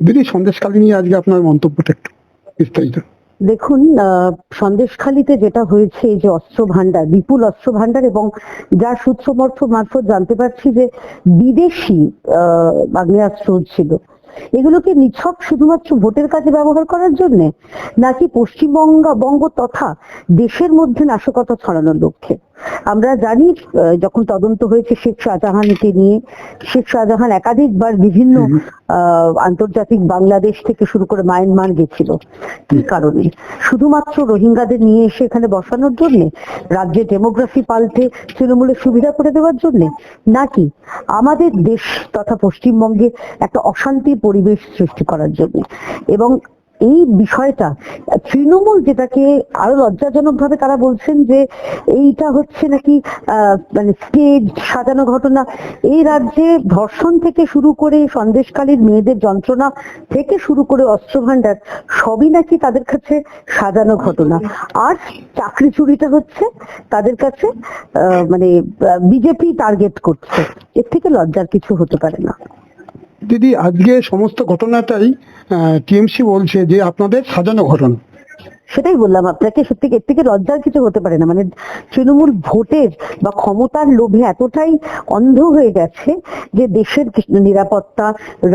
দিদি সন্দেশকালী নিয়ে আজকে আপনার মন্তব্যটা একটু বিস্তারিত। দেখুন সন্দেশখালিতে যেটা হয়েছে যে অস্ত্র ভান্ডার বিপুল অস্ত্র ভান্ডার এবং যার সূত্রমর্থ মারফত জানতে পারছি যে বিদেশি আগ্নেয়াস্ত্র ছিল এগুলোকে নিছক শুধুমাত্র ভোটের কাজে ব্যবহার করার জন্য, নাকি পশ্চিমবঙ্গ বঙ্গ তথা দেশের মধ্যে নাশকতা ছড়ানোর লক্ষ্যে? আমরা জানি যখন তদন্ত হয়েছে শেখ শাহজাহানকে নিয়ে শেখ শাহজাহান একাধিকবার বিভিন্ন আন্তর্জাতিক বাংলাদেশ থেকে শুরু করে মায়ানমার গেছিল। কি কারণে? শুধুমাত্র রোহিঙ্গাদের নিয়ে এসে এখানে বসানোর জন্য? রাজ্যে ডেমোগ্রাফি পাল্টে তৃণমূলের সুবিধা করে দেওয়ার জন্য? নাকি আমাদের দেশ তথা পশ্চিমবঙ্গে একটা অশান্তির পরিবেশ সৃষ্টি করার জন্য? এবং এই বিষয়টা, তৃণমূল যেটাকে আরও লজ্জাজনক ভাবে তারা বলছেন যে এইটা হচ্ছে নাকি মানে স্টেজ সাজানো ঘটনা, এই রাজ্যে ধর্ষণ থেকে শুরু করে সন্দেশকালীর মেয়েদের যন্ত্রণা থেকে শুরু করে অস্ত্র ভান্ডার সবই নাকি তাদের কাছে সাজানো ঘটনা। আর চাকরি চুরিটা হচ্ছে তাদের কাছে মানে বিজেপি টার্গেট করছে। এর থেকে লজ্জার কিছু হতে পারে না। দিদি, আজকে সমস্ত ঘটনাটাই টিএমসি বলছে যে আপনাদের সাজানো ঘটনা। সেটাই বললাম আপনাকে, সত্যি এর থেকে লজ্জার কিছু হতে পারে না। মানে তৃণমূল ভোটের বা ক্ষমতার লোভে এতটাই অন্ধ হয়ে গেছে যে দেশের নিরাপত্তা,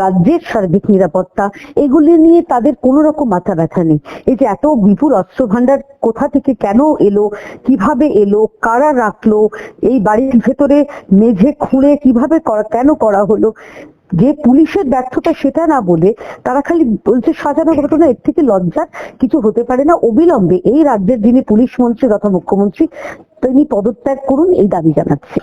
রাজ্যের সার্বিক নিরাপত্তা, এগুলি নিয়ে তাদের কোনো রকম মাথা ব্যথা নেই। এই যে এত বিপুল অস্ত্র ভান্ডার কোথা থেকে কেন এলো, কীভাবে এলো, কারা রাখল, এই বাড়ির ভেতরে মেঝে খুঁড়ে কীভাবে কেন করা হলো যে পুলিশের ব্যর্থতা সেটা না বলে তারা খালি বলছে সাজানো ঘটনা, এর থেকে লজ্জার কিছু হতে পারে না। অবিলম্বে এই রাজ্যের যিনি পুলিশ মন্ত্রী তথা মুখ্যমন্ত্রী, তিনি পদত্যাগ করুন, এই দাবি জানাচ্ছি।